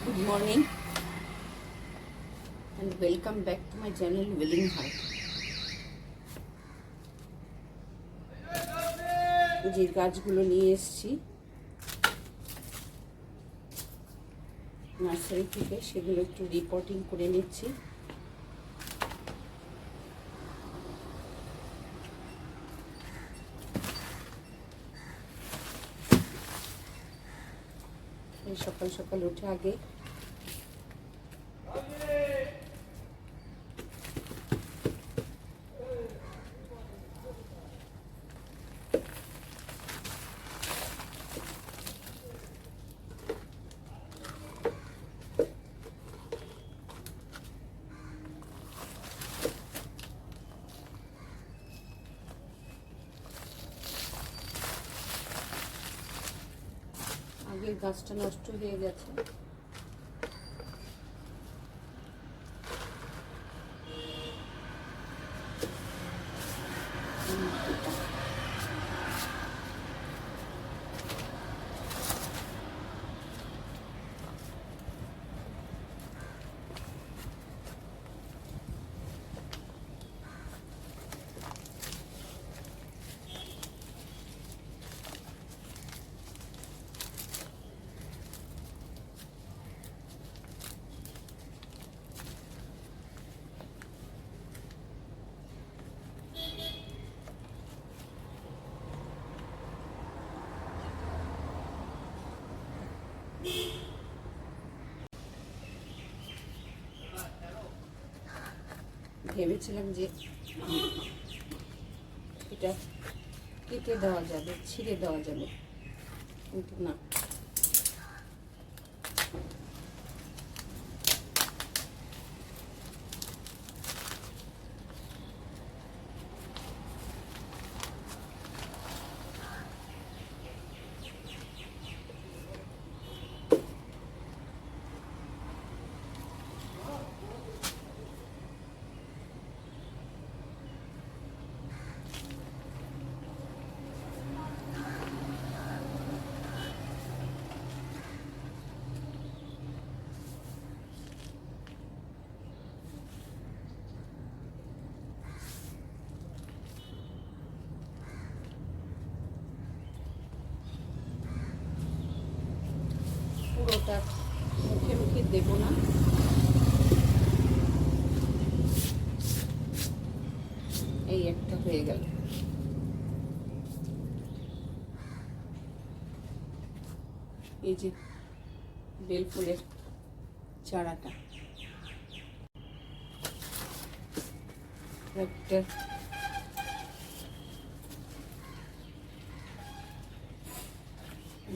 Good morning and welcome back to my channel Willing Heart. যে গাছগুলো নিয়ে এসছি নার্সারি থেকে সেগুলো একটু রিপোর্টিং করে নিচ্ছি সকাল সকাল উঠে আগে গাছটা নষ্ট হয়ে গেছে। ভেবেছিলাম যে এটা কেটে দেওয়া যাবে ছিঁড়ে দেওয়া যাবে। কিন্তু না। দেবো না এই একটা হয়ে গেল এই যে বেল ফুলের চারাটা একটা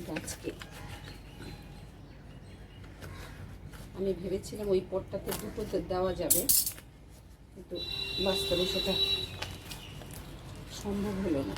গাছকে আমি ভেবেছিলাম ওই পটটাতে দুটোতে দেওয়া যাবে কিন্তু বাস্তবে সেটা সম্ভব হলো না।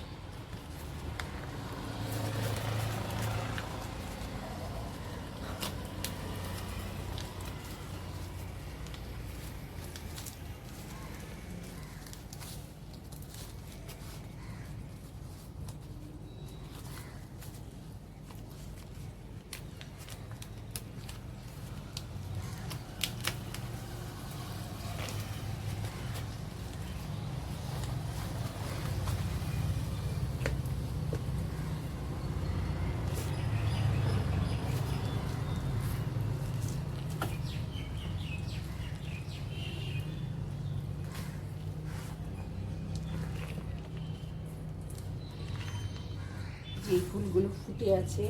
যে ফুলগুলো ফুটে আছে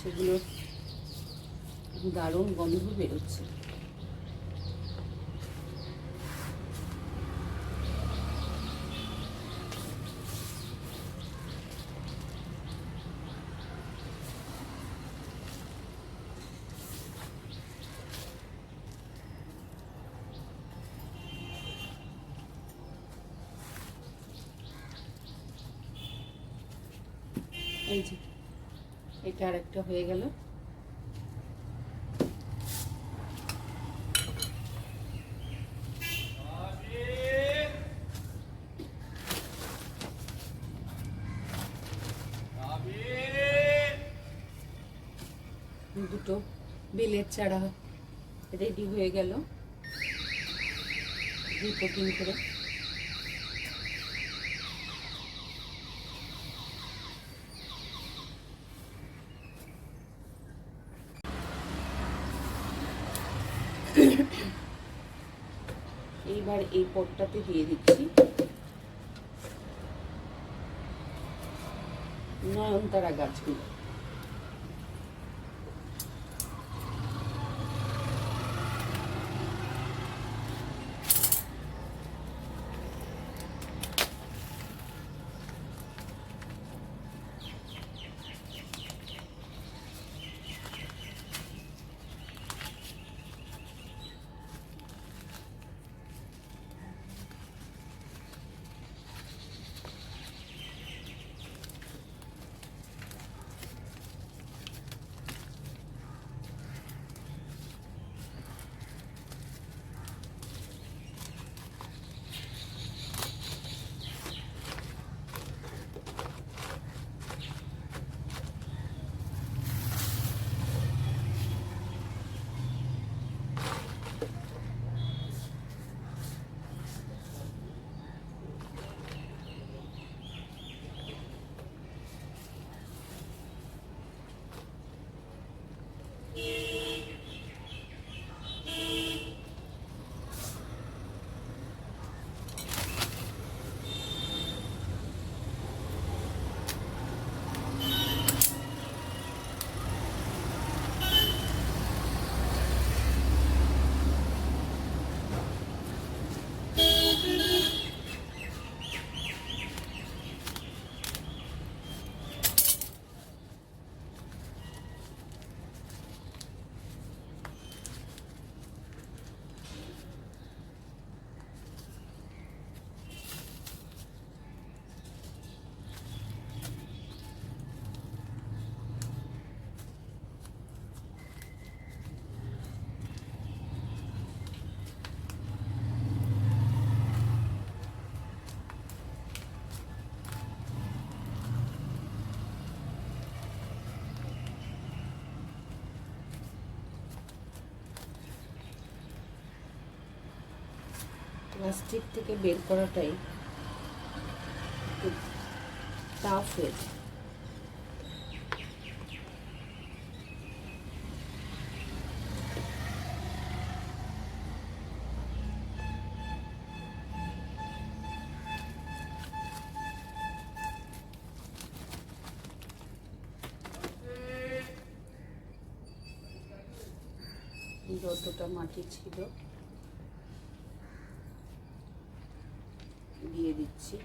সেগুলো দারুণ গন্ধ বেরোচ্ছে। এই যে এটা আর একটা হয়ে গেল। দুটো বেলের চারা রেডি হয়ে গেল। রিপোর্টিং করে। এইবার এই পটটাতে দিয়ে দিচ্ছি। নয়নতারা গাছগুলো। প্লাস্টিক থেকে বের করাটাই টাফ হয়েছে যতটা মাটি ছিল। দিয়ে দিচ্ছি।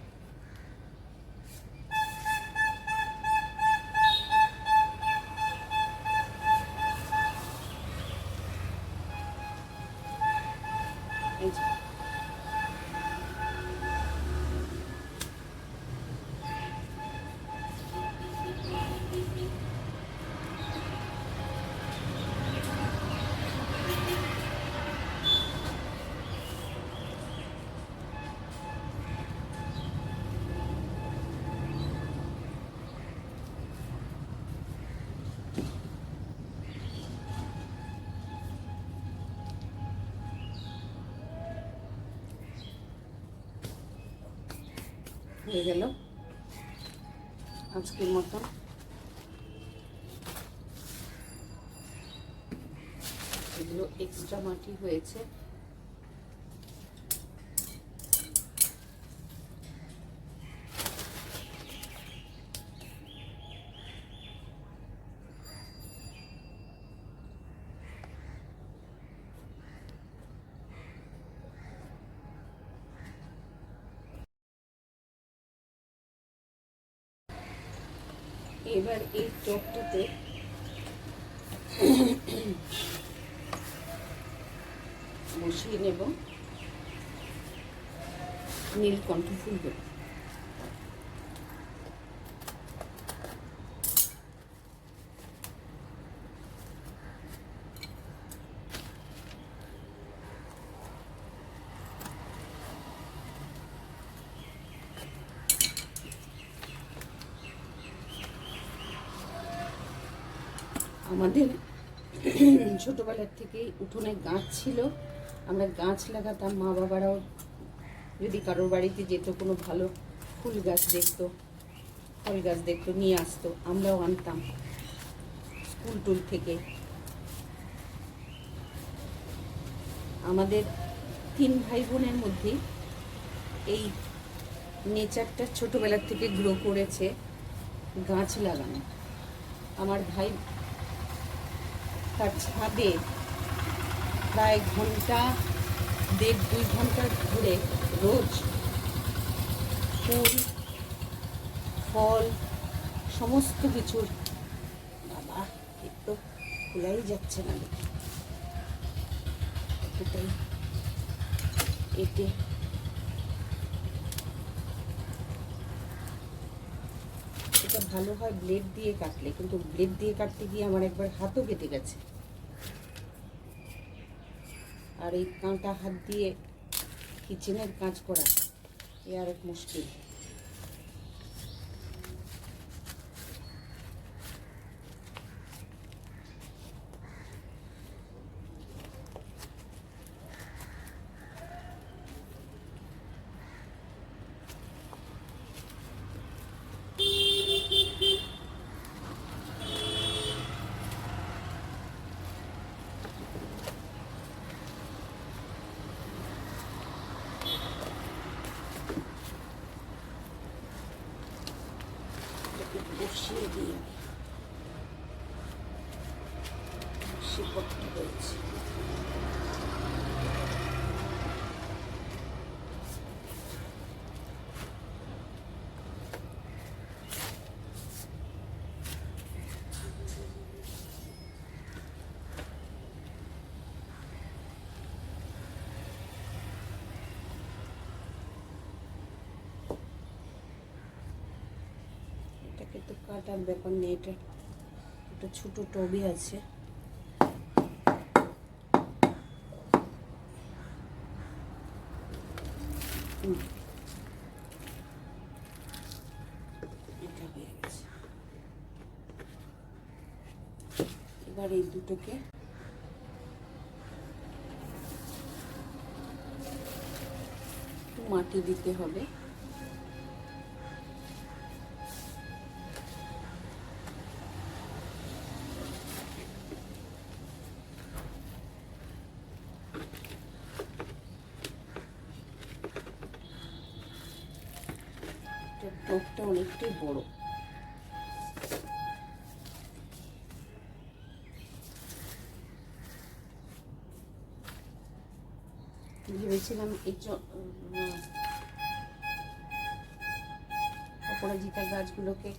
হয়ে গেল। আজকের মতো। এগুলো এক্সট্রা মাটি হয়েছে। এবার এই টকটাতে বসিয়ে নেব নীলকণ্ঠ ফুলগুলো। আমাদের ছোটোবেলার থেকেই উঠোনে গাছ ছিল। আমরা গাছ লাগাতাম, মা বাবারাও যদি কারোর বাড়িতে যেত, কোনো ভালো ফুল গাছ দেখতো, ফল গাছ দেখতো, নিয়ে আসতো, আমরাও আনতাম স্কুল টুল থেকে। আমাদের তিন ভাই বোনের মধ্যে এই নেচারটা ছোটোবেলার থেকে গ্রো করেছে গাছ লাগানো। আমার ভাই তার ছাদে প্রায় ঘণ্টা, দেড় দুই ঘণ্টা ধরে রোজ ফুল, ফল, সমস্ত কিছুর বাবা তো খোলাই যাচ্ছে না। এটাই এতে এটা ভালো হয় ব্লেড দিয়ে কাটলে, কিন্তু ব্লেড দিয়ে কাটতে গিয়ে আমার একবার হাতও কেটে গেছে। আর এই কাঁটা হাত দিয়ে কিচেনের কাজ করা, এ আর এক মুশকিল। বসিয়ে দিয়ে শিকড়টা হয়েছে এটাকে তো কাটার ব্যাপার নেই এটা একটা ছোটো টবি আছে। এবার এই দুটোকে মাটি দিতে হবে। টবটা অনেকটাই বড়। ভেবেছিলাম এই অপরাজিতা গাছগুলোকে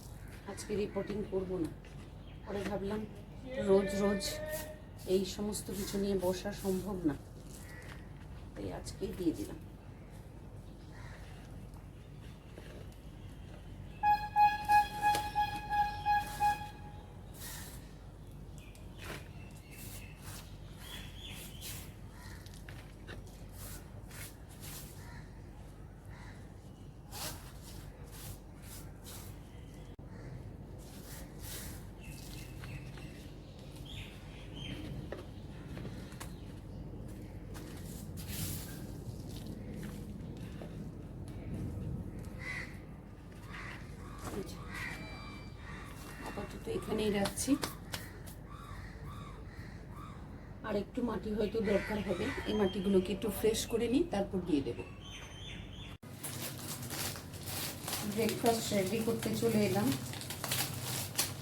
আজকে রিপোর্টিং করব না। পরে ভাবলাম রোজ রোজ এই সমস্ত কিছু নিয়ে বসা সম্ভব না। তাই আজকেই দিয়ে দিলাম এই যে। আপাতত এখানেই রাখছি আর একটু মাটি হয়তো দরকার হবে। এই মাটিগুলোকে একটু ফ্রেশ করে নিই, তারপর দিয়ে দেব। ব্রেকফাস্ট রেডি করতে চলে এলাম।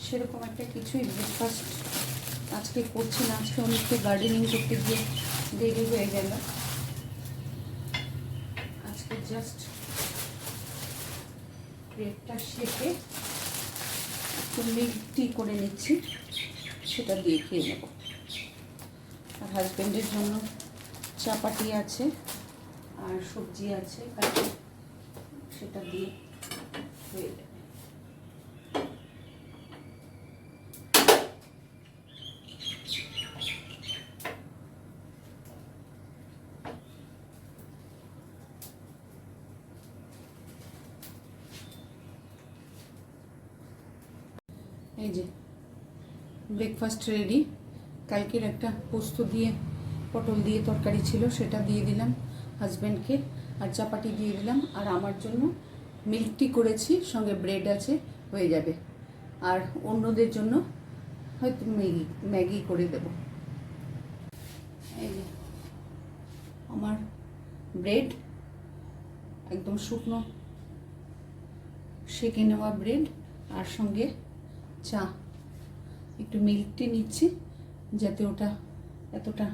সেরকম একটা কিছুই ব্রেকফাস্ট আজকে করছি না। আজকে অনেকটা গার্ডেনিং করতে গিয়ে দেরি হয়ে গেল। আজকে জাস্ট ব্রেডটা শেখে একটু মিল্ক টি করে নিচ্ছি, সেটা দিয়ে খেয়ে নেব। আর হাজব্যান্ডের জন্য চাপাটি আছে আর সবজি আছে সেটা দিয়ে খেয়ে এই যে ব্রেকফাস্ট রেডি কালকের একটা পোস্ত দিয়ে, পটল দিয়ে তরকারি ছিল, সেটা দিয়ে দিলাম হাজব্যান্ডকে আর চাপাটি দিয়ে দিলাম। আর আমার জন্য মিল্ক টি করেছি, সঙ্গে ব্রেড আছে, হয়ে যাবে। আর অন্যদের জন্য হয়তো ম্যাগি ম্যাগি করে দেব। এই যে, আমার ব্রেড একদম শুকনো, সেকে নেওয়া ব্রেড আর সঙ্গে চা। একটু মিল্ক টি নিচ্ছি, যাতে ওটা এতটা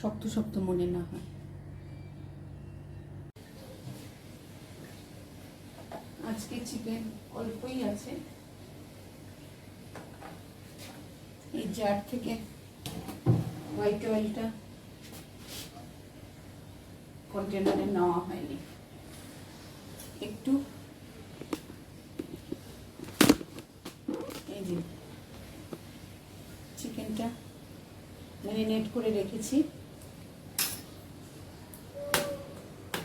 শক্ত শক্ত মনে না হয়। আজকে চিকেন অল্পই আছে। এই জার থেকে হোয়াইট অয়েলটা কন্টেনারে নেওয়া হয়নি। একটু এই যে চিকেনটা ম্যারিনেট করে রেখেছি।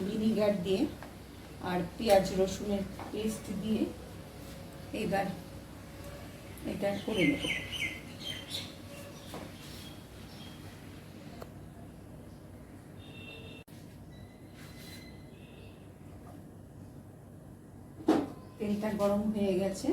ভিনিগার দিয়ে আর পেঁয়াজ রসুনের পেস্ট দিয়ে এবার এটা করে নেব। তেলটা গরম হয়ে গেছে।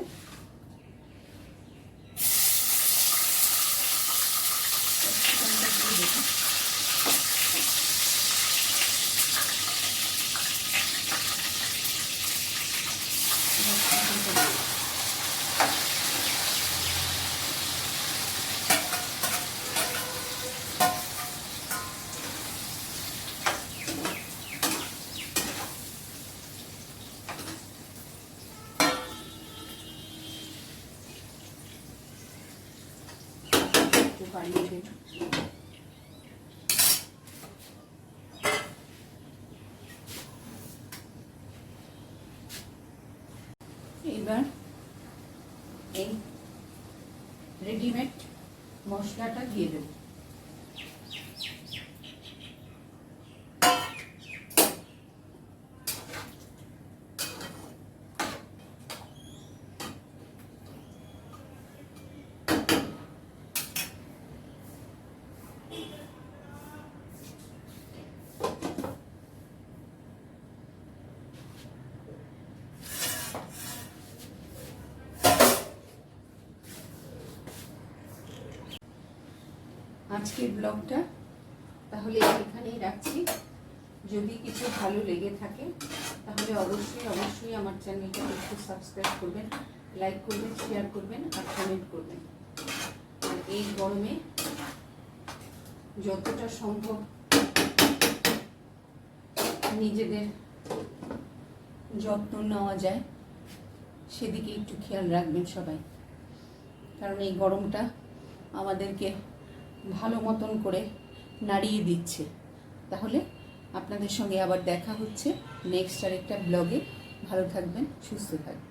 given আজকের ব্লগটা তাহলে এখানেই রাখছি। যদি কিছু ভালো লেগে থাকে, তাহলে অবশ্যই অবশ্যই আমার চ্যানেলটা একটু সাবস্ক্রাইব করবেন লাইক করবেন শেয়ার করবেন আর কমেন্ট করবেন। আর এই গরমে যতটা সম্ভব নিজেদের যত্ন নেওয়া যায়, সেদিকে একটু খেয়াল রাখবেন সবাই। কারণ এই গরমটা আমাদেরকে ভালো মতন করে নাড়িয়ে দিচ্ছে। তাহলে আপনাদের সঙ্গে আবার দেখা হচ্ছে নেক্সট আরেকটা ব্লগে। ভালো থাকবেন, সুস্থ থাকবেন।